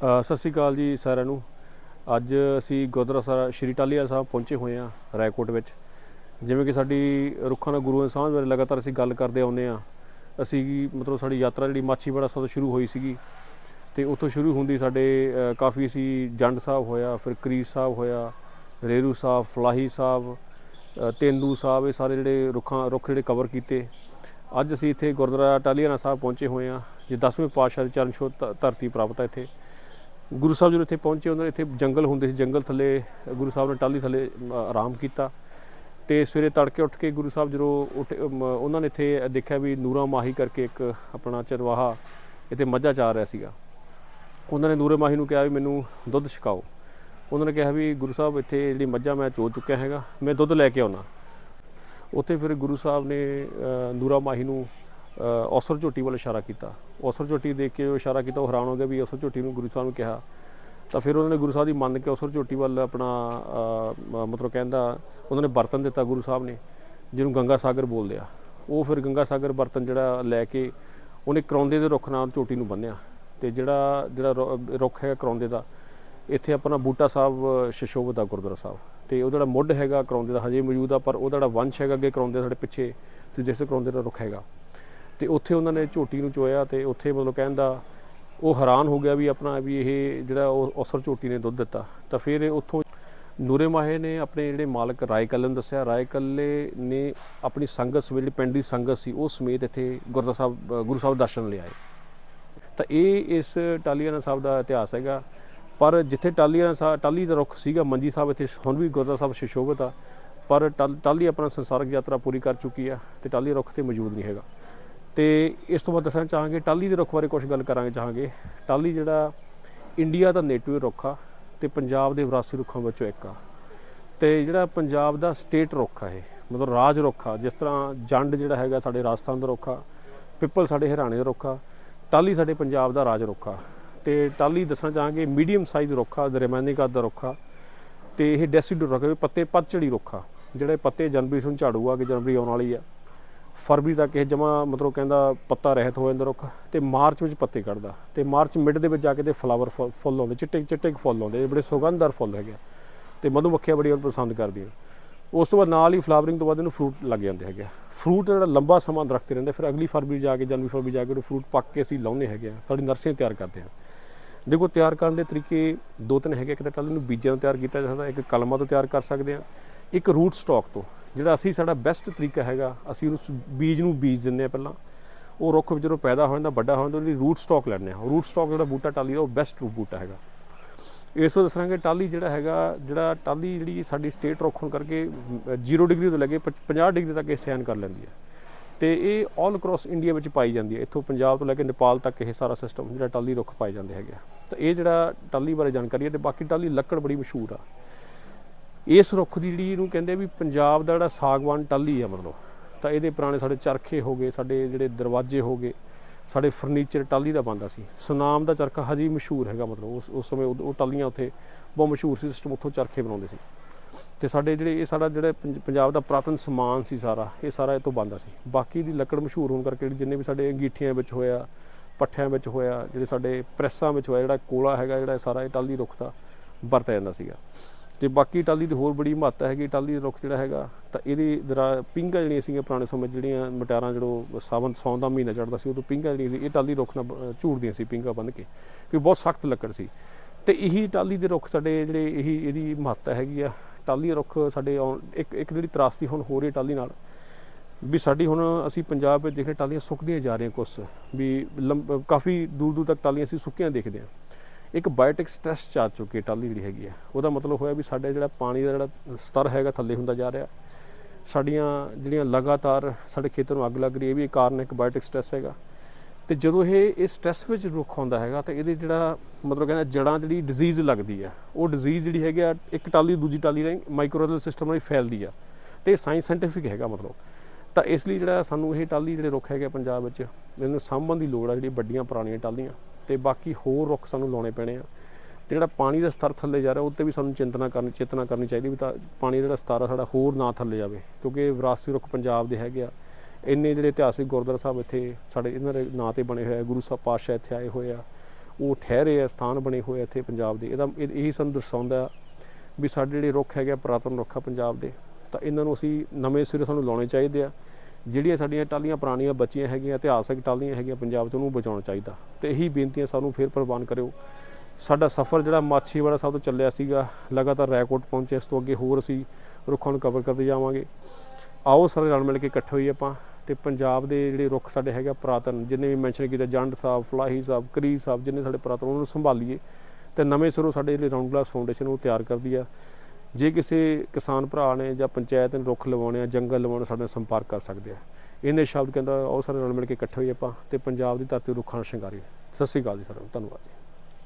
ਸਤਿ ਸ਼੍ਰੀ ਅਕਾਲ ਜੀ ਸਾਰਿਆਂ ਨੂੰ। ਅੱਜ ਅਸੀਂ ਗੁਰਦੁਆਰਾ ਸਾਹਿਬ ਸ਼੍ਰੀ ਟਾਲੀਆ ਸਾਹਿਬ ਪਹੁੰਚੇ ਹੋਏ ਹਾਂ ਰਾਏਕੋਟ ਵਿੱਚ। ਜਿਵੇਂ ਕਿ ਸਾਡੀ ਰੁੱਖਾਂ ਦਾ ਗੁਰੂਆਂ ਦੀ ਸਾਂਝ ਬਾਰੇ ਲਗਾਤਾਰ ਅਸੀਂ ਗੱਲ ਕਰਦੇ ਆਉਂਦੇ ਹਾਂ। ਅਸੀਂ ਮਤਲਬ ਸਾਡੀ ਯਾਤਰਾ ਜਿਹੜੀ ਮਾਛੀਵਾੜਾ ਸਾਹਿਬ ਤੋਂ ਸ਼ੁਰੂ ਹੋਈ ਸੀਗੀ ਤੇ ਉੱਥੋਂ ਸ਼ੁਰੂ ਹੁੰਦੀ ਸਾਡੇ ਕਾਫੀ ਅਸੀਂ ਜੰਡ ਸਾਹਿਬ ਹੋਇਆ ਫਿਰ ਕਰੀਸ ਸਾਹਿਬ ਹੋਇਆ ਰੇਰੂ ਸਾਹਿਬ ਫਲਾਹੀ ਸਾਹਿਬ ਅ, ਤੇਂਦੂ ਸਾਹਿਬ ਇਹ ਸਾਰੇ ਜਿਹੜੇ ਰੁੱਖਾਂ ਰੁੱਖ ਜਿਹੜੇ ਕਵਰ ਕੀਤੇ। ਅੱਜ ਅਸੀਂ ਇੱਥੇ ਗੁਰਦੁਆਰਾ ਟਾਲੀਆਣਾ ਸਾਹਿਬ ਪਹੁੰਚੇ ਹੋਏ ਹਾਂ ਜੇ 10ਵੇਂ ਪਾਤਸ਼ਾਹ ਦੀ ਚਰਨ ਛੋਹ ਧਰਤੀ ਪ੍ਰਾਪਤ ਹੈ ਇੱਥੇ। ਗੁਰੂ ਸਾਹਿਬ ਜਦੋਂ ਇੱਥੇ ਪਹੁੰਚੇ, ਉਹਨਾਂ ਦੇ ਇੱਥੇ ਜੰਗਲ ਹੁੰਦੇ ਸੀ, ਜੰਗਲ ਥੱਲੇ ਗੁਰੂ ਸਾਹਿਬ ਨੇ ਟਾਲੀ ਥੱਲੇ ਆਰਾਮ ਕੀਤਾ। ਤੇ ਸਵੇਰੇ ਤੜਕੇ ਉੱਠ ਕੇ ਗੁਰੂ ਸਾਹਿਬ ਜਦੋਂ ਉੱਠ ਉਹਨਾਂ ਨੇ ਇੱਥੇ ਦੇਖਿਆ ਵੀ ਨੂਰਾ ਮਾਹੀ ਕਰਕੇ ਇੱਕ ਆਪਣਾ ਚਰਵਾਹਾ ਇੱਥੇ ਮੱਝਾਂ ਚਾਰ ਰਿਹਾ ਸੀਗਾ। ਉਹਨਾਂ ਨੇ ਨੂਰੇ ਮਾਹੀ ਨੂੰ ਕਿਹਾ ਵੀ ਮੈਨੂੰ ਦੁੱਧ ਛਕਾਓ। ਉਹਨਾਂ ਨੇ ਕਿਹਾ ਵੀ ਗੁਰੂ ਸਾਹਿਬ ਇੱਥੇ ਜਿਹੜੀ ਮੱਝਾਂ ਮੈਂ ਚੋ ਚੁੱਕਿਆ ਹੈਗਾ, ਮੈਂ ਦੁੱਧ ਲੈ ਕੇ ਆਉਣਾ। ਉੱਥੇ ਫਿਰ ਗੁਰੂ ਸਾਹਿਬ ਨੇ ਨੂਰਾ ਮਾਹੀ ਨੂੰ ਔਸਰ ਝੋਟੀ ਵੱਲ ਇਸ਼ਾਰਾ ਕੀਤਾ। ਔਸਰ ਝੋਟੀ ਦੇਖ ਕੇ ਉਹ ਇਸ਼ਾਰਾ ਕੀਤਾ, ਉਹ ਹੈਰਾਨ ਹੋ ਗਿਆ ਵੀ ਔਸਰ ਝੋਟੀ ਨੂੰ ਗੁਰੂ ਸਾਹਿਬ ਨੂੰ ਕਿਹਾ। ਤਾਂ ਫਿਰ ਉਹਨਾਂ ਨੇ ਗੁਰੂ ਸਾਹਿਬ ਦੀ ਮੰਨ ਕੇ ਔਸਰ ਝੋਟੀ ਵੱਲ ਆਪਣਾ ਮਤਲਬ ਕਹਿੰਦਾ ਉਹਨਾਂ ਨੇ ਬਰਤਨ ਦਿੱਤਾ ਗੁਰੂ ਸਾਹਿਬ ਨੇ, ਜਿਹਨੂੰ ਗੰਗਾ ਸਾਗਰ ਬੋਲਦੇ ਆ। ਉਹ ਫਿਰ ਗੰਗਾ ਸਾਗਰ ਬਰਤਨ ਜਿਹੜਾ ਲੈ ਕੇ ਉਹਨੇ ਕਰੌਂਦੇ ਦੇ ਰੁੱਖ ਨਾਲ ਝੋਟੀ ਨੂੰ ਬੰਨਿਆ। ਤੇ ਜਿਹੜਾ ਜਿਹੜਾ ਰੁ- ਰੁੱਖ ਹੈਗਾ ਕਰੌਂਦੇ ਦਾ, ਇੱਥੇ ਆਪਣਾ ਬੂਟਾ ਸਾਹਿਬ ਸ਼ਸ਼ੋਭਤ ਦਾ ਗੁਰਦੁਆਰਾ ਸਾਹਿਬ। ਤੇ ਉਹ ਜਿਹੜਾ ਮੁੱਢ ਹੈਗਾ ਕਰੌਂਦੇ ਦਾ ਹਜੇ ਮੌਜੂਦ ਆ, ਪਰ ਉਹਦਾ ਜਿਹੜਾ ਵੰਸ਼ ਹੈਗਾ ਅੱਗੇ ਕਰੌਂਦੇ ਸਾਡੇ ਪਿੱਛੇ, ਤੇ ਜਿਸ ਕਰੌਂਦੇ ਦਾ ਰੁੱਖ ਹੈਗਾ। ਤੇ ਉੱਥੇ ਉਹਨਾਂ ਨੇ ਝੋਟੀ ਨੂੰ ਚੋਇਆ ਤੇ ਉੱਥੇ ਮਤਲਬ ਕਹਿੰਦਾ ਉਹ ਹੈਰਾਨ ਹੋ ਗਿਆ ਵੀ ਆਪਣਾ ਵੀ ਇਹ ਜਿਹੜਾ ਉਹ ਔਸਰ ਝੋਟੀ ਨੇ ਦੁੱਧ ਦਿੱਤਾ। ਤਾਂ ਫਿਰ ਉੱਥੋਂ ਨੂਰੇ ਮਾਹੇ ਨੇ ਆਪਣੇ ਜਿਹੜੇ ਮਾਲਕ ਰਾਏ ਕੱਲੇ ਨੂੰ ਦੱਸਿਆ। ਰਾਏ ਕੱਲੇ ਨੇ ਆਪਣੀ ਸੰਗਤ ਸਮੇਤ ਜਿਹੜੀ ਪਿੰਡ ਦੀ ਸੰਗਤ ਸੀ, ਉਹ ਸਮੇਤ ਇੱਥੇ ਗੁਰਦੁਆਰਾ ਸਾਹਿਬ ਗੁਰੂ ਸਾਹਿਬ ਦਰਸ਼ਨ ਲਿਆਏ ਤਾਂ ਇਹ ਇਸ ਟਾਲੀਆਣਾ ਸਾਹਿਬ ਦਾ ਇਤਿਹਾਸ ਹੈਗਾ। ਪਰ ਜਿੱਥੇ ਟਾਲੀਆਣਾ ਸਾਹਿਬ ਟਾਲੀ ਦਾ ਰੁੱਖ ਸੀਗਾ, ਮੰਜੀ ਸਾਹਿਬ ਇੱਥੇ ਹੁਣ ਵੀ ਗੁਰਦੁਆਰਾ ਸਾਹਿਬ ਸ਼ਿਸ਼ੋਭਤ ਆ। ਪਰ ਟਾਲ- ਟਾਲੀ ਆਪਣਾ ਸੰਸਾਰਕ ਯਾਤਰਾ ਪੂਰੀ ਕਰ ਚੁੱਕੀ ਆ ਤੇ ਟਾਲੀ ਰੁੱਖ ਤੇ ਮੌਜੂਦ ਨਹੀਂ ਹੈਗਾ। ਤੇ ਇਸ ਤੋਂ ਬਾਅਦ ਦੱਸਣਾ ਚਾਹਾਂਗੇ ਟਾਲੀ ਦੇ ਰੁੱਖ ਬਾਰੇ ਕੁਝ ਗੱਲ ਕਰਾਂਗੇ ਚਾਹਾਂਗੇ। ਟਾਲੀ ਜਿਹੜਾ ਇੰਡੀਆ ਦਾ ਨੇਟਿਵ ਰੁੱਖ ਆ ਤੇ ਪੰਜਾਬ ਦੇ ਵਿਰਾਸਤੀ ਰੁੱਖਾਂ ਵਿੱਚੋਂ ਇੱਕ ਆ। ਤੇ ਜਿਹੜਾ ਪੰਜਾਬ ਦਾ ਸਟੇਟ ਰੁੱਖ ਆ ਇਹ, ਮਤਲਬ ਰਾਜ ਰੁੱਖ ਆ, ਜਿਸ ਤਰ੍ਹਾਂ ਜੰਡ ਜਿਹੜਾ ਹੈਗਾ ਸਾਡੇ ਰਾਜਸਥਾਨ ਦਾ ਰੁੱਖ ਆ, ਪਿੱਪਲ ਸਾਡੇ ਹਰਿਆਣੇ ਦਾ ਰੁੱਖ ਆ ਟਾਲੀ ਸਾਡੇ ਪੰਜਾਬ ਦਾ ਰਾਜ ਰੁੱਖ ਆ। ਤੇ ਟਾਲੀ ਦੱਸਣਾ ਚਾਹਾਂਗੇ, ਮੀਡੀਅਮ ਸਾਈਜ਼ ਰੁੱਖ ਆ ਦਰਮਿਆਨੀ ਦਾ ਰੁੱਖ ਆ, ਤੇ ਇਹ ਡੈਸੀਡੂ ਰੁੱਖ ਆ ਪੱਤੇ ਪਤਝੜੀ ਰੁੱਖ ਆ, ਜਿਹੜੇ ਪੱਤੇ ਜਨਵਰੀ ਤੋਂ ਝਾੜੂ ਆ ਕਿ ਜਨਵਰੀ ਆਉਣ ਵਾਲੀ ਆ। ਫਰਵਰੀ ਤੱਕ ਇਹ ਜਮਾ ਮਤਲਬ ਕਹਿੰਦਾ ਪੱਤਾ ਰਹਿਤ ਹੋ ਜਾਂਦਾ ਰੁੱਖ ਤੇ ਮਾਰਚ ਵਿੱਚ ਪੱਤੇ ਕੱਢਦਾ ਤੇ ਮਾਰਚ ਮਿਡ ਦੇ ਵਿੱਚ ਜਾ ਕੇ ਤੇ ਫਲਾਵਰ ਫੁੱਲ ਆਉਂਦੇ, ਚਿੱਟੇ ਚਿੱਟੇ ਫੁੱਲ ਆਉਂਦੇ, ਇਹ ਬੜੇ ਸੁਗੰਧਦਾਰ ਫੁੱਲ ਹੈਗੇ ਆ। ਤੇ ਮਧੂਮੱਖੀਆਂ ਬੜੀਆਂ ਪਸੰਦ ਕਰਦੀਆਂ। ਉਸ ਤੋਂ ਬਾਅਦ ਨਾਲ ਹੀ ਫਲਾਵਰਿੰਗ ਤੋਂ ਬਾਅਦ ਇਹਨੂੰ ਫਰੂਟ ਲੱਗ ਜਾਂਦੇ ਹੈਗੇ ਫਰੂਟ ਜਿਹੜਾ ਲੰਬਾ ਸਮਾਂ ਦਰਖਤ ਰਹਿੰਦਾ, ਫਿਰ ਅਗਲੀ ਫਰਵਰੀ ਜਾ ਕੇ, ਜਨਵਰੀ, ਫਰਵਰੀ ਜਾ ਕੇ ਉਹ ਫਰੂਟ ਪੱਕ ਕੇ ਅਸੀਂ ਲਾਉਂਦੇ ਹੈਗੇ ਆ, ਸਾਡੀ ਨਰਸਰੀਆਂ ਤਿਆਰ ਕਰਦੇ ਆ। ਦੇਖੋ ਤਿਆਰ ਕਰਨ ਦੇ ਤਰੀਕੇ ਦੋ ਤਿੰਨ ਹੈਗੇ ਇੱਕ ਤਾਂ ਟੱਲ ਨੂੰ ਬੀਜਾਂ ਤੋਂ ਤਿਆਰ ਕੀਤਾ ਜਾ ਸਕਦਾ, ਇੱਕ ਕਲਮਾਂ ਤੋਂ ਤਿਆਰ ਕਰ ਸਕਦੇ ਆ, ਇੱਕ ਰੂਟ ਸਟਾਕ ਤੋਂ। ਜਿਹੜਾ ਅਸੀਂ ਸਾਡਾ ਬੈਸਟ ਤਰੀਕਾ ਹੈਗਾ, ਅਸੀਂ ਉਸ ਬੀਜ ਨੂੰ ਬੀਜ ਦਿੰਦੇ ਆ ਪਹਿਲਾਂ। ਉਹ ਰੁੱਖ ਜਦੋਂ ਪੈਦਾ ਹੋ ਜਾਂਦਾ, ਵੱਡਾ ਹੋ ਜਾਂਦਾ, ਉਹਦੀ ਰੂਟ ਸਟਾਕ ਲੈਂਦੇ ਆ ਰੂਟ ਸਟਾਕ ਜਿਹੜਾ ਬੂਟਾ ਟਾਲੀ ਦਾ ਉਹ ਬੈਸਟ ਬੂਟਾ ਹੈਗਾ। ਇਸ ਤੋਂ ਦੱਸਾਂਗੇ ਟਾਲੀ ਜਿਹੜਾ ਹੈਗਾ, ਜਿਹੜਾ ਟਾਲੀ ਜਿਹੜੀ ਸਾਡੀ ਸਟੇਟ ਰੁੱਖ ਹੋਣ ਕਰਕੇ 0 ਡਿਗਰੀ ਤੋਂ ਲੈ ਕੇ ਪ- 50 ਡਿਗਰੀ ਤੱਕ ਇਹ ਸਹਿਣ ਕਰ ਲੈਂਦੀ ਹੈ। ਤੇ ਇਹ ਆਲ ਅਕ੍ਰੋਸ ਇੰਡੀਆ ਵਿੱਚ ਪਾਈ ਜਾਂਦੀ ਹੈ। ਇੱਥੋਂ ਪੰਜਾਬ ਤੋਂ ਲੈ ਕੇ ਨੇਪਾਲ ਤੱਕ ਇਹ ਸਾਰਾ ਸਿਸਟਮ ਜਿਹੜਾ ਟਾਲੀ ਰੁੱਖ ਪਾਏ ਜਾਂਦੇ ਹੈਗੇ ਆ। ਤਾਂ ਇਹ ਜਿਹੜਾ ਟਾਲੀ ਬਾਰੇ ਜਾਣਕਾਰੀ ਹੈ, ਤੇ ਬਾਕੀ ਟਾਲੀ ਲੱਕੜ ਬੜੀ ਮਸ਼ਹੂਰ ਆ। ਇਸ ਰੁੱਖ ਦੀ ਜਿਹੜੀ ਇਹਨੂੰ ਕਹਿੰਦੇ ਵੀ ਪੰਜਾਬ ਦਾ ਜਿਹੜਾ ਸਾਗਵਾਨ ਟਾਲੀ ਆ ਮਤਲਬ, ਤਾਂ ਇਹਦੇ ਪੁਰਾਣੇ ਸਾਡੇ ਚਰਖੇ ਹੋ ਗਏ, ਸਾਡੇ ਜਿਹੜੇ ਦਰਵਾਜ਼ੇ ਹੋ ਗਏ, ਸਾਡੇ ਫਰਨੀਚਰ ਟਾਲੀ ਦਾ ਬਣਦਾ ਸੀ। ਸੁਨਾਮ ਦਾ ਚਰਖਾ ਹਜੇ ਵੀ ਮਸ਼ਹੂਰ ਹੈਗਾ ਮਤਲਬ, ਉਸ ਉਸ ਸਮੇਂ ਉਹ ਉਹ ਟਾਲੀਆਂ ਉੱਥੇ ਬਹੁਤ ਮਸ਼ਹੂਰ ਸੀ ਸਿਸਟਮ ਉੱਥੋਂ ਚਰਖੇ ਬਣਾਉਂਦੇ ਸੀ। ਤੇ ਸਾਡੇ ਜਿਹੜੇ, ਇਹ ਸਾਡਾ ਜਿਹੜਾ ਪੰਜ- ਪੰਜਾਬ ਦਾ ਪ੍ਰਾਤਨ ਸਮਾਨ ਸੀ ਸਾਰਾ, ਇਹ ਸਾਰਾ ਇਹ ਤੋਂ ਬਣਦਾ ਸੀ। ਬਾਕੀ ਦੀ ਲੱਕੜ ਮਸ਼ਹੂਰ ਹੋਣ ਕਰਕੇ ਜਿੰਨੇ ਵੀ ਸਾਡੇ ਅੰਗੀਠੀਆਂ ਵਿੱਚ ਹੋਇਆ, ਪੱਠਿਆਂ ਵਿੱਚ ਹੋਇਆ, ਜਿਹੜੇ ਸਾਡੇ ਪ੍ਰੈਸਾਂ ਵਿੱਚ ਹੋਇਆ, ਜਿਹੜਾ ਕੋਲਾ ਹੈਗਾ, ਜਿਹੜਾ ਸਾਰਾ ਇਹ ਟਾਲੀ ਰੁੱਖ ਦਾ ਵਰਤਿਆ ਜਾਂਦਾ ਸੀਗਾ। ਤੇ ਬਾਕੀ ਟਾਲੀ ਦੀ ਹੋਰ ਬੜੀ ਮਹੱਤਤਾ ਹੈਗੀ ਟਾਲੀ ਦਾ ਰੁੱਖ ਜਿਹੜਾ ਹੈਗਾ, ਤਾਂ ਇਹਦੀ ਦਰਾ, ਪਿੰਗਾ ਜਿਹੜੀਆਂ ਸੀਗੀਆਂ ਪੁਰਾਣੇ ਸਮੇਂ 'ਚ ਜਿਹੜੀਆਂ ਮਟਿਆਰਾਂ ਜਦੋਂ ਸਾਵਨ ਸੌਣ ਦਾ ਮਹੀਨਾ ਚੜਦਾ ਸੀ, ਉਦੋਂ ਪਿੰਗਾ ਜਿਹੜੀਆਂ ਸੀ, ਇਹ ਟਾਲੀ ਰੁੱਖ ਨਾਲ ਬ- ਝੂੜਦੀਆਂ ਸੀ, ਪਿੰਗਾ ਬੰਨ ਕੇ ਕਿਉਂਕਿ ਬਹੁਤ ਸਖਤ ਲੱਕੜ ਸੀ। ਤੇ ਇਹੀ ਟਾਲੀ ਦੇ ਰੁੱਖ ਸਾਡੇ ਜਿਹੜੇ, ਇਹੀ, ਇਹਦੀ ਮਹੱਤਤਾ ਹੈਗੀ ਆ। ਟਾਲੀ ਰੁੱਖ ਸਾਡੇ ਆਉਣ- ਇੱਕ ਇੱਕ ਜਿਹੜੀ ਤਰਾਸਦੀ ਹੁਣ ਹੋ ਰਹੀ ਟਾਲੀ ਨਾਲ, ਵੀ ਸਾਡੀ ਹੁਣ ਅਸੀਂ ਪੰਜਾਬ ਵਿੱਚ ਦੇਖਦੇ ਟਾਲੀਆਂ ਸੁੱਕਦੀਆਂ ਜਾ ਰਹੀਆਂ ਕੁਛ, ਵੀ ਲੰਬ- ਕਾਫੀ ਦੂਰ ਦੂਰ ਤੱਕ ਟਾਲੀਆਂ ਅਸੀਂ ਸੁੱਕੀਆਂ ਦੇਖਦੇ ਹਾਂ। ਇੱਕ ਬਾਇਓਟਿਕ ਸਟ੍ਰੈਸ ਚ ਆ ਚੁੱਕੀ ਹੈ ਟਾਲੀ ਜਿਹੜੀ ਹੈਗੀ ਆ। ਉਹਦਾ ਮਤਲਬ ਹੋਇਆ ਵੀ ਸਾਡੇ ਜਿਹੜਾ ਪਾਣੀ ਦਾ ਜਿਹੜਾ ਸਤਰ ਹੈਗਾ ਥੱਲੇ ਹੁੰਦਾ ਜਾ ਰਿਹਾ। ਸਾਡੀਆਂ ਜਿਹੜੀਆਂ ਲਗਾਤਾਰ ਸਾਡੇ ਖੇਤਰ ਨੂੰ ਅੱਗ ਲੱਗ ਰਹੀ ਹੈ, ਇਹ ਵੀ ਇੱਕ ਕਾਰਨ ਹੈ, ਇੱਕ ਬਾਇਓਟਿਕ ਸਟ੍ਰੈਸ ਹੈਗਾ। ਤੇ ਜਦੋਂ ਇਹ ਇਸ ਸਟ੍ਰੈਸ ਵਿੱਚ ਰੁੱਖ ਹੁੰਦਾ ਹੈਗਾ, ਤਾਂ ਇਹਦੇ ਜਿਹੜਾ ਮਤਲਬ ਕਹਿੰਦਾ ਜੜਾਂ ਜਿਹੜੀ ਡਿਜ਼ੀਜ਼ ਲੱਗਦੀ ਆ। ਉਹ ਡਿਜ਼ੀਜ਼ ਜਿਹੜੀ ਹੈਗੀ ਆ, ਇੱਕ ਟਾਲੀ ਦੂਜੀ ਟਾਲੀ ਰਾਹੀਂ ਮਾਈਕਰੋਰਲ ਸਿਸਟਮ ਰਾਹੀਂ ਫੈਲਦੀ ਆ। ਤੇ ਇਹ ਸਾਇੰਸ ਸਾਇੰਟੀਫਿਕ ਹੈਗਾ ਮਤਲਬ। ਤਾਂ ਇਸ ਲਈ ਜਿਹੜਾ ਸਾਨੂੰ ਇਹ ਟਾਲੀ ਜਿਹੜੇ ਰੁੱਖ ਹੈਗੇ ਆ ਪੰਜਾਬ ਵਿੱਚ, ਇਹਨੂੰ ਸਾਂਭਣ ਦੀ ਲੋੜ ਆ ਜਿਹੜੀ ਵੱਡੀਆਂ ਪੁਰਾਣੀਆਂ ਟਾਲੀਆਂ ਤੇ ਬਾਕੀ ਹੋਰ ਰੁੱਖ ਸਾਨੂੰ ਲਾਉਣੇ ਪੈਣੇ ਆ। ਤੇ ਜਿਹੜਾ ਪਾਣੀ ਦਾ ਸਤਰ ਥੱਲੇ ਜਾ ਰਿਹਾ ਉਹ ਤੇ ਵੀ ਸਾਨੂੰ ਚਿੰਤਨਾ ਕਰਨੀ ਚੇਤਨਾ ਕਰਨੀ ਚਾਹੀਦੀ ਵੀ ਤਾਂ ਪਾਣੀ ਦਾ ਜਿਹੜਾ ਸਤਰ ਆ ਸਾਡਾ ਹੋਰ ਨਾ ਥੱਲੇ ਜਾਵੇ ਕਿਉਂਕਿ ਵਿਰਾਸਤੀ ਰੁੱਖ ਪੰਜਾਬ ਦੇ ਹੈਗੇ ਆ। ਇੰਨੇ ਜਿਹੜੇ ਇਤਿਹਾਸਿਕ ਗੁਰਦੁਆਰਾ ਸਾਹਿਬ ਇੱਥੇ ਸਾਡੇ ਇਹਨਾਂ ਦੇ ਨਾਂ ਤੇ ਬਣੇ ਹੋਏ ਆ ਗੁਰੂ ਸਾਹਿਬ ਪਾਤਸ਼ਾਹ ਇੱਥੇ ਆਏ ਹੋਏ ਆ। ਉਹ ਠਹਿਰੇ ਆ ਸਥਾਨ ਬਣੇ ਹੋਏ ਇੱਥੇ ਪੰਜਾਬ ਦੇ। ਇਹਦਾ ਇਹ- ਇਹੀ ਸਾਨੂੰ ਦਰਸਾਉਂਦਾ ਵੀ ਸਾਡੇ ਜਿਹੜੇ ਰੁੱਖ ਹੈਗੇ ਆ, ਪੁਰਾਤਨ ਰੁੱਖ ਆ ਪੰਜਾਬ ਦੇ ਤਾਂ ਇਹਨਾਂ ਨੂੰ ਅਸੀਂ ਨਵੇਂ ਸਿਰੇ ਸਾਨੂੰ ਲਾਉਣੇ ਚਾਹੀਦੇ ਆ। ਜਿਹੜੀਆਂ ਸਾਡੀਆਂ ਟਾਲੀਆਂ ਪੁਰਾਣੀਆਂ ਬੱਚੀਆਂ ਹੈਗੀਆਂ, ਇਤਿਹਾਸਕ ਟਾਲੀਆਂ ਹੈਗੀਆਂ ਪੰਜਾਬ 'ਚ, ਉਹਨੂੰ ਬਚਾਉਣਾ ਚਾਹੀਦਾ। ਤੇ ਇਹੀ ਬੇਨਤੀਆਂ ਸਾਨੂੰ ਫੇਰ ਪ੍ਰਵਾਨ ਕਰਿਓ। ਸਾਡਾ ਸਫ਼ਰ ਜਿਹੜਾ ਮਾਛੀਵਾੜਾ ਸਾਹਿਬ ਤੋਂ ਚੱਲਿਆ ਸੀਗਾ, ਲਗਾਤਾਰ ਰੈਕੋਟ ਪਹੁੰਚੇ, ਇਸ ਤੋਂ ਅੱਗੇ ਹੋਰ ਅਸੀਂ ਰੁੱਖਾਂ ਨੂੰ ਕਵਰ ਕਰਦੇ ਜਾਵਾਂਗੇ। ਆਓ ਸਾਰੇ ਰਲ ਮਿਲ ਕੇ ਇਕੱਠੇ ਹੋਈਏ ਆਪਾਂ, ਤੇ ਪੰਜਾਬ ਦੇ ਜਿਹੜੇ ਰੁੱਖ ਸਾਡੇ ਹੈਗਾ ਪੁਰਾਤਨ, ਜਿੰਨੇ ਵੀ ਮੈਂਸ਼ਨ ਕੀਤੇ, ਜੰਡ ਸਾਹਿਬ, ਫਲਾਹੀ ਸਾਹਿਬ ਕਰੀ ਸਾਹਿਬ, ਜਿੰਨੇ ਸਾਡੇ ਪੁਰਾਤਨ, ਉਹਨਾਂ ਨੂੰ ਸੰਭਾਲੀਏ। ਤੇ ਨਵੇਂ ਸਿਰੋਂ ਸਾਡੇ ਜਿਹੜੇ ਰਾਉਂਡ ਗਲਾਸ ਫਾਊਂਡੇਸ਼ਨ ਉਹ ਤਿਆਰ ਕਰਦੀ ਆ। ਜੇ ਕਿਸੇ ਕਿਸਾਨ ਭਰਾ ਨੇ ਜਾਂ ਪੰਚਾਇਤ ਨੇ ਰੁੱਖ ਲਵਾਉਣੇ ਆ, ਜੰਗਲ ਲਵਾਉਣੇ ਸਾਡੇ ਨਾਲ ਸੰਪਰਕ ਕਰ ਸਕਦੇ ਆ। ਇਹਨੇ ਸ਼ਬਦ ਕਹਿੰਦਾ ਉਹ ਸਾਰੇ ਰਲ ਮਿਲ ਕੇ ਇਕੱਠੇ ਹੋਈਏ ਆਪਾਂ ਤੇ ਪੰਜਾਬ ਦੀ ਧਰਤੀ ਰੁੱਖਾਂ ਨਾਲ ਸ਼ਿੰਗਾਰੀਏ। ਸਤਿ ਸ਼੍ਰੀ ਅਕਾਲ ਜੀ ਸਾਰਿਆਂ ਨੂੰ, ਧੰਨਵਾਦ ਜੀ।